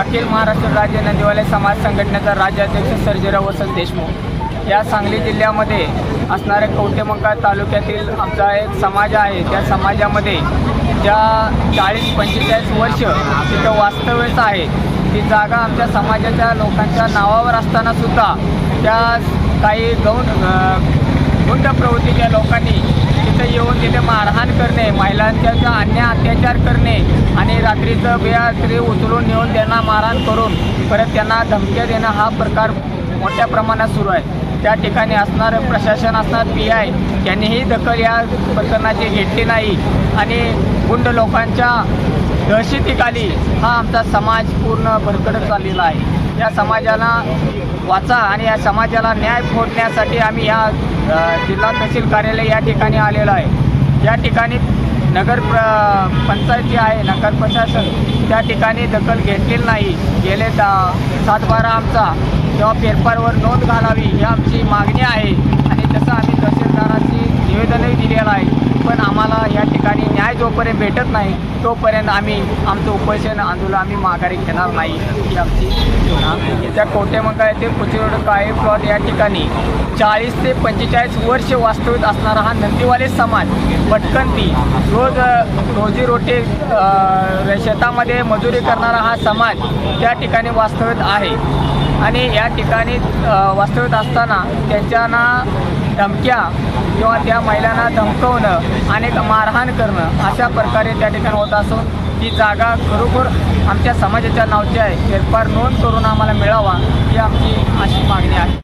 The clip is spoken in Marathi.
अखिल महाराष्ट्र राज्य नदीवाले समाज संघटनेचा राज्याध्यक्ष सर्जेराव वसंत देशमुख. या सांगली जिल्ह्यामध्ये असणाऱ्या कवटेमंका तालुक्यातील आमचा एक समाज आहे. त्या समाजामध्ये ज्या चाळीस पंचेचाळीस वर्ष तिथं वास्तव्यच आहे ती जागा आमच्या समाजाच्या लोकांच्या नावावर असताना सुद्धा त्या काही गौण गुंड प्रवृत्तीच्या लोकांनी तिथं येऊन तिथे मारहाण करणे महिलांच्या अन्य अत्याचार करणे आणि रात्रीचं बेरात्री उचलून नेऊन त्यांना मारहाण करून परत त्यांना धमक्या देणं हा प्रकार मोठ्या प्रमाणात सुरू आहे. त्या ठिकाणी असणारं प्रशासन असणार पी आय यांनीही दखल या प्रकरणाची घेतली नाही. आणि गुंड लोकांच्या दहशतीखाली हा आमचा समाज पूर्ण भरकडत चाललेला आहे. या समाजाला वाचा आणि या समाजाला न्याय फोडण्यासाठी आम्ही या जिल्हा तहसील कार्यालय या ठिकाणी आलेलो आहे. या ठिकाणी नगर प्र पंचायत जी आहे नगर प्रशासन त्या ठिकाणी दखल घेतलेली नाही. गेले दा सातबारा आमचा तेव्हा पेपरवर नोंद घालावी ही आमची मागणी आहे. आणि तसं आम्ही तहसीलदाराची निवेदनही दिलेलं आहे पण आम्हाला या ठिकाणी न्याय जोपर्यंत भेटत नाही तोपर्यंत आम्ही आमचं उपोषण आंदोलन आम्ही माघारी घेणार नाही. ही आमची त्या कोटेमंका येथे कुचिरोड काळे प्लॉट या ठिकाणी चाळीस ते पंचेचाळीस वर्ष वास्तविक असणारा हा नंदीवाले समाज भटकंती रोज रोजीरोटी शेतामध्ये मजुरी करणारा हा समाज त्या ठिकाणी वास्तविक आहे. आणि या ठिकाणी अ, वास्तविक असताना त्यांच्यांना धमक्या किंवा त्या महिलांना धमकवणं आणि मारहाण करणं अशा प्रकारे त्या ठिकाणी होत असून ती जागा खरोखर आमच्या समाजाच्या नावची आहे. फेरफार नोंद करून आम्हाला मिळावा ही आमची अशी मागणी आहे.